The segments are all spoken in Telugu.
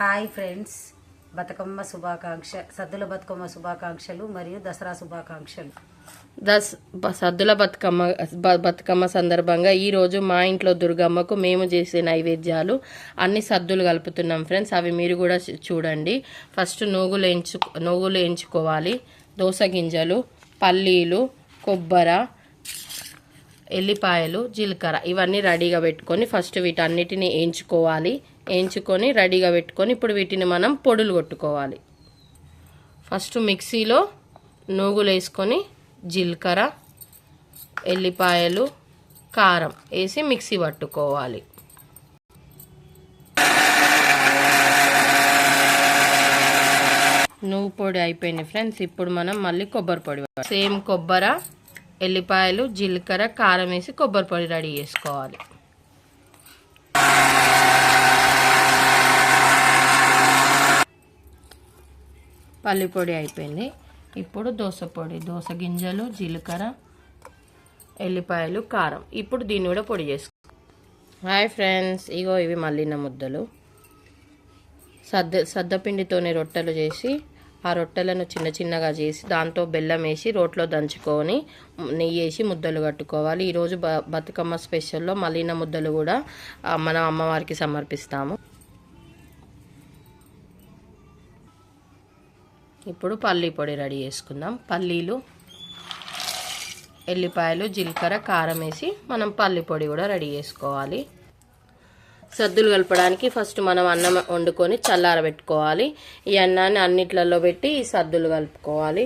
Hi friends. బతుకమ్మ శుభాకాంక్ష సద్దుల బతుకమ్మ శుభాకాంక్షలు మరియు దసరా శుభాకాంక్షలు. దస్ బ- సద్దుల బతుకమ్మ బతుకమ్మ సందర్భంగా ఈరోజు మా ఇంట్లో దుర్గమ్మకు మేము చేసే నైవేద్యాలు అన్ని సద్దులు కలుపుతున్నాం ఫ్రెండ్స్. అవి మీరు కూడా చూడండి. ఫస్ట్ నూగులు ఎంచు నూగులు ఎంచుకోవాలి. దోస గింజలు పల్లీలు కొబ్బర ఎల్లిపాయలు జీలకర్ర ఇవన్నీ రెడీగా పెట్టుకొని ఫస్ట్ వీటన్నిటిని ఎంచుకోవాలి. వేయించుకొని రెడీగా పెట్టుకొని ఇప్పుడు వీటిని మనం పొడులు కొట్టుకోవాలి. ఫస్ట్ మిక్సీలో నూగులు వేసుకొని జీలకర్ర ఎల్లిపాయలు కారం వేసి మిక్సీ పట్టుకోవాలి. నువ్వు పొడి అయిపోయింది ఫ్రెండ్స్ ఇప్పుడు మనం మళ్ళీ కొబ్బరి పొడి సేమ్ కొబ్బర ఎల్లిపాయలు జీలకర్ర కారం వేసి కొబ్బరి పొడి రెడీ చేసుకోవాలి. పల్లి పొడి అయిపోయింది. ఇప్పుడు దోస పొడి దోస గింజలు జీలకర్ర ఎల్లిపాయలు కారం. ఇప్పుడు దీన్ని కూడా పొడి చేసుకో. హాయ్ ఫ్రెండ్స్ ఇగో ఇవి మల్లిన ముద్దలు. సద్ద సద్దపిండితోనే రొట్టెలు చేసి ఆ రొట్టెలను చిన్న చిన్నగా చేసి దాంతో బెల్లం వేసి రోట్లో దంచుకొని నెయ్యి వేసి ముద్దలు కట్టుకోవాలి. ఈరోజు బ బతుకమ్మ స్పెషల్లో మల్లిన ముద్దలు కూడా మన మనం అమ్మవారికి సమర్పిస్తాము. ఇప్పుడు పల్లీ పొడి రెడీ చేసుకుందాం. పల్లీలు ఎల్లిపాయలు జీలకర్ర కారం వేసి మనం పల్లి పొడి కూడా రెడీ చేసుకోవాలి. సద్దులు కలపడానికి ఫస్ట్ మనం అన్నం వండుకొని చల్లారబెట్టుకోవాలి ఈ అన్నాన్ని అన్నిట్లలో పెట్టి ఈ సద్దులు కలుపుకోవాలి.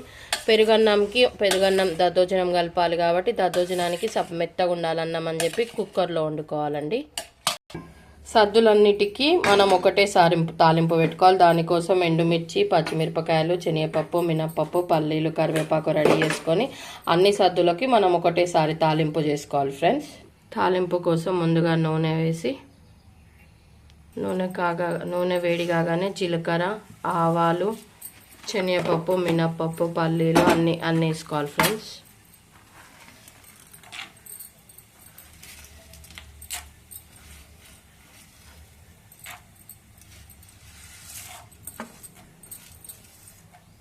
పెరుగన్నంకి పెరుగన్నం దద్దోజనం కలపాలి కాబట్టి దద్దోజనానికి సప్ మెత్తగా ఉండాలన్నం అని చెప్పి కుక్కర్లో వండుకోవాలండి. సద్దులన్నిటికీ మనం ఒకటేసారి తాలింపు పెట్టుకోవాలి. దానికోసం ఎండుమిర్చి పచ్చిమిరపకాయలు శనగపప్పు మినప్పప్పు పల్లీలు కరివేపాకు రెడీ చేసుకొని అన్ని సద్దులకి మనం ఒకటేసారి తాలింపు చేసుకోవాలి ఫ్రెండ్స్ తాలింపు కోసం ముందుగా నూనె వేసి నూనె కాగా నూనె వేడి కాగానే జీలకర్ర ఆవాలు శనగపప్పు మినప్పప్పు పల్లీలు అన్నీ అన్నీ వేసుకోవాలి ఫ్రెండ్స్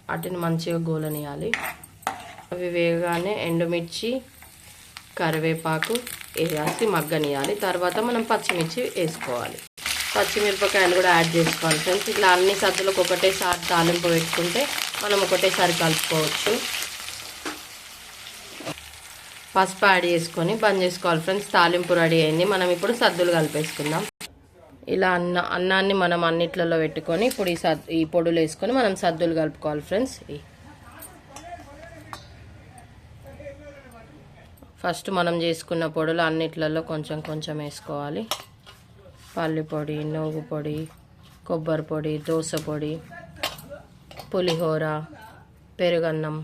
వాటిని మంచిగా గోలనియాలి. అవి వేగగానే ఎండుమిర్చి కరివేపాకు వేసి మగ్గనియాలి. తర్వాత మనం పచ్చిమిర్చి వేసుకోవాలి. పచ్చిమిరపకాయలు కూడా యాడ్ చేసుకోవాలి ఫ్రెండ్స్. ఇట్లా అన్ని సజ్జలకు ఒకటేసారి తాలింపు పెట్టుకుంటే మనం ఒకటేసారి కలుపుకోవచ్చు. పసుపు యాడ్ చేసుకొని బంద్ చేసుకోవాలి ఫ్రెండ్స్. తాలింపు రెడీ అయింది. మనం ఇప్పుడు సద్దులు కలిపేసుకుందాం. ఇలా అన్న అన్నాన్ని మనం అన్నిట్లలో పెట్టుకొని ఇప్పుడు ఈ సద్ ఈ పొడులు వేసుకొని మనం సద్దులు కలుపుకోవాలి ఫ్రెండ్స్. ఫస్ట్ మనం చేసుకున్న పొడులు అన్నిట్లలో కొంచెం కొంచెం వేసుకోవాలి. పల్లి పొడి నూగు పొడి కొబ్బరి పొడి దోస పొడి పులిహోర పెరుగన్నం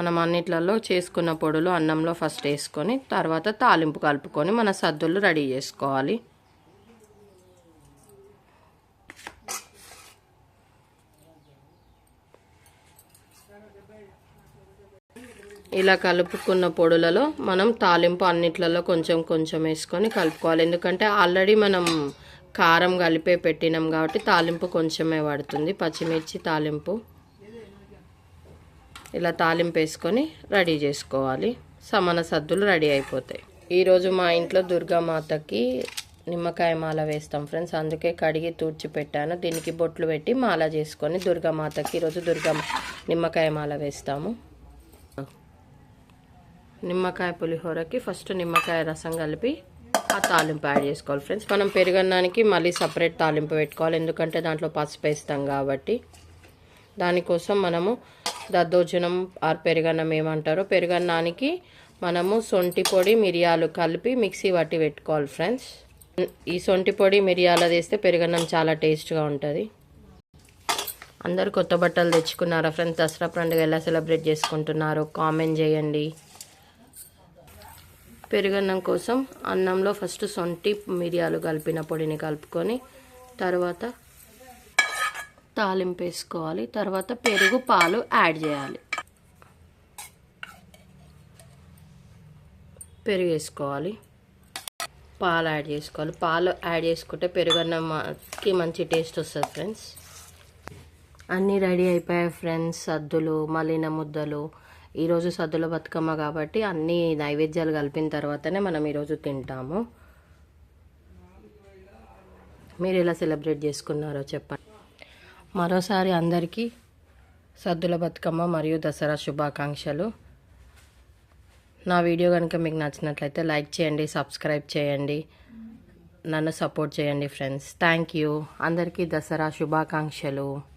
మనం అన్నిట్లలో చేసుకున్న పొడులు అన్నంలో ఫస్ట్ వేసుకొని తర్వాత తాలింపు కలుపుకొని మన సద్దులు రెడీ చేసుకోవాలి. ఇలా కలుపుకున్న పొడులలో మనం తాలింపు అన్నిట్లలో కొంచెం కొంచెం వేసుకొని కలుపుకోవాలి. ఎందుకంటే ఆల్రెడీ మనం కారం కలిపే పెట్టినాం కాబట్టి తాలింపు కొంచెమే పడుతుంది. పచ్చిమిర్చి తాలింపు. ఇలా తాలింపు వేసుకొని రెడీ చేసుకోవాలి. సమాన సద్దులు రెడీ అయిపోతాయి. ఈరోజు మా ఇంట్లో దుర్గామాతకి నిమ్మకాయ మాల వేస్తాం ఫ్రెండ్స్. అందుకే కడిగి తూర్చి పెట్టాను. దీనికి బొట్లు పెట్టి మాల చేసుకొని దుర్గామాతకి ఈరోజు దుర్గా నిమ్మకాయ మాల వేస్తాము. నిమ్మకాయ పులిహోరకి ఫస్ట్ నిమ్మకాయ రసం కలిపి ఆ తాలింపు యాడ్ చేసుకోవాలి ఫ్రెండ్స్. మనం పెరుగన్నానికి మళ్ళీ సపరేట్ తాలింపు పెట్టుకోవాలి. ఎందుకంటే దాంట్లో పసుపు వేస్తాం కాబట్టి దానికోసం మనము దద్దోజనం ఆర్ పెరుగన్నం ఏమంటారో పెరుగన్నానికి మనము సొంటి పొడి మిరియాలు కలిపి మిక్సీ పట్టి పెట్టుకోవాలి ఫ్రెండ్స్. ఈ సొంటి పొడి మిరియాలు వేస్తే పెరుగన్నం చాలా టేస్ట్గా ఉంటుంది. అందరు కొత్త బట్టలు తెచ్చుకున్నారా ఫ్రెండ్స్? దసరా పండుగ ఎలా సెలబ్రేట్ చేసుకుంటున్నారో కామెంట్ చేయండి. పెరుగన్నం కోసం అన్నంలో ఫస్ట్ సొంటి మిరియాలు కలిపిన పొడిని కలుపుకొని తర్వాత తాలింపు వేసుకోవాలి తర్వాత పెరుగు పాలు యాడ్ చేయాలి. పెరుగు వేసుకోవాలి పాలు యాడ్ చేసుకోవాలి. పాలు యాడ్ చేసుకుంటే పెరుగన్నంకి మంచి టేస్ట్ వస్తుంది ఫ్రెండ్స్. అన్నీ రెడీ అయిపోయాయి ఫ్రెండ్స్. సద్దులు మలిన ముద్దలు. ఈరోజు సద్దుల బతుకమ్మ కాబట్టి అన్ని నైవేద్యాలు కలిపిన తర్వాతనే మనం ఈరోజు తింటాము. మీరు ఎలా సెలబ్రేట్ చేసుకున్నారో చెప్పండి. మరోసారి అందరికీ సద్దుల బతుకమ్మ మరియు దసరా శుభాకాంక్షలు. నా వీడియో కనుక మీకు నచ్చినట్లయితే లైక్ చేయండి సబ్స్క్రైబ్ చేయండి నన్ను సపోర్ట్ చేయండి ఫ్రెండ్స్. Thank you. అందరికీ దసరా శుభాకాంక్షలు.